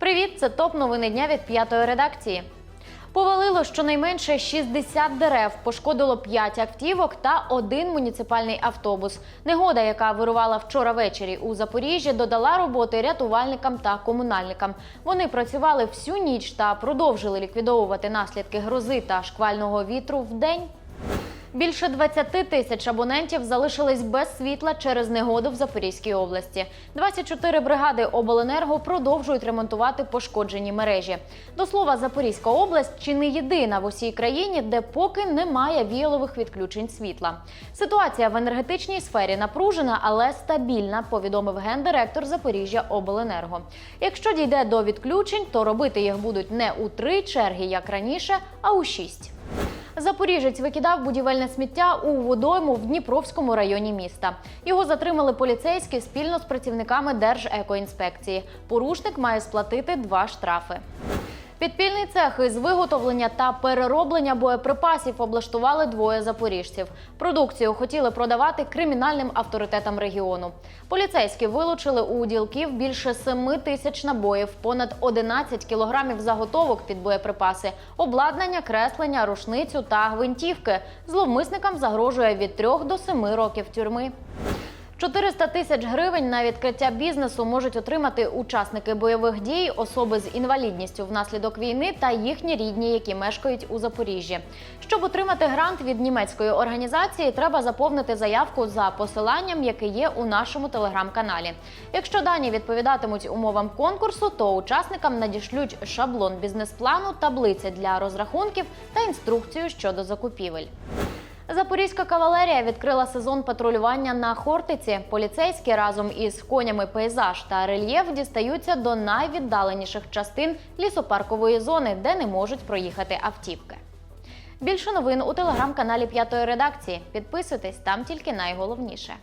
Привіт, це топ новини дня від п'ятої редакції. Повалило щонайменше 60 дерев, пошкодило 5 автівок та один муніципальний автобус. Негода, яка вирувала вчора ввечері у Запоріжжі, додала роботи рятувальникам та комунальникам. Вони працювали всю ніч та продовжили ліквідовувати наслідки грози та шквального вітру вдень. Більше 20 тисяч абонентів залишились без світла через негоду в Запорізькій області. 24 бригади обленерго продовжують ремонтувати пошкоджені мережі. До слова, Запорізька область чи не єдина в усій країні, де поки немає віялових відключень світла. Ситуація в енергетичній сфері напружена, але стабільна, повідомив гендиректор Запоріжжя Обленерго. Якщо дійде до відключень, то робити їх будуть не у три черги, як раніше, а у шість. Запоріжець викидав будівельне сміття у водойму в Дніпровському районі міста. Його затримали поліцейські спільно з працівниками Держекоінспекції. Порушник має сплатити два штрафи. Підпільний цех із виготовлення та перероблення боєприпасів облаштували двоє запоріжців. Продукцію хотіли продавати кримінальним авторитетам регіону. Поліцейські вилучили у ділків більше 7 тисяч набоїв, понад 11 кілограмів заготовок під боєприпаси, обладнання, креслення, рушницю та гвинтівки. Зловмисникам загрожує від 3 до 7 років тюрми. 400 тисяч гривень на відкриття бізнесу можуть отримати учасники бойових дій, особи з інвалідністю внаслідок війни та їхні рідні, які мешкають у Запоріжжі. Щоб отримати грант від німецької організації, треба заповнити заявку за посиланням, яке є у нашому телеграм-каналі. Якщо дані відповідатимуть умовам конкурсу, то учасникам надішлють шаблон бізнес-плану, таблиця для розрахунків та інструкцію щодо закупівель. Запорізька кавалерія відкрила сезон патрулювання на Хортиці. Поліцейські разом із конями пейзаж та рельєф дістаються до найвіддаленіших частин лісопаркової зони, де не можуть проїхати автівки. Більше новин у телеграм-каналі П'ятої редакції. Підписуйтесь там тільки найголовніше.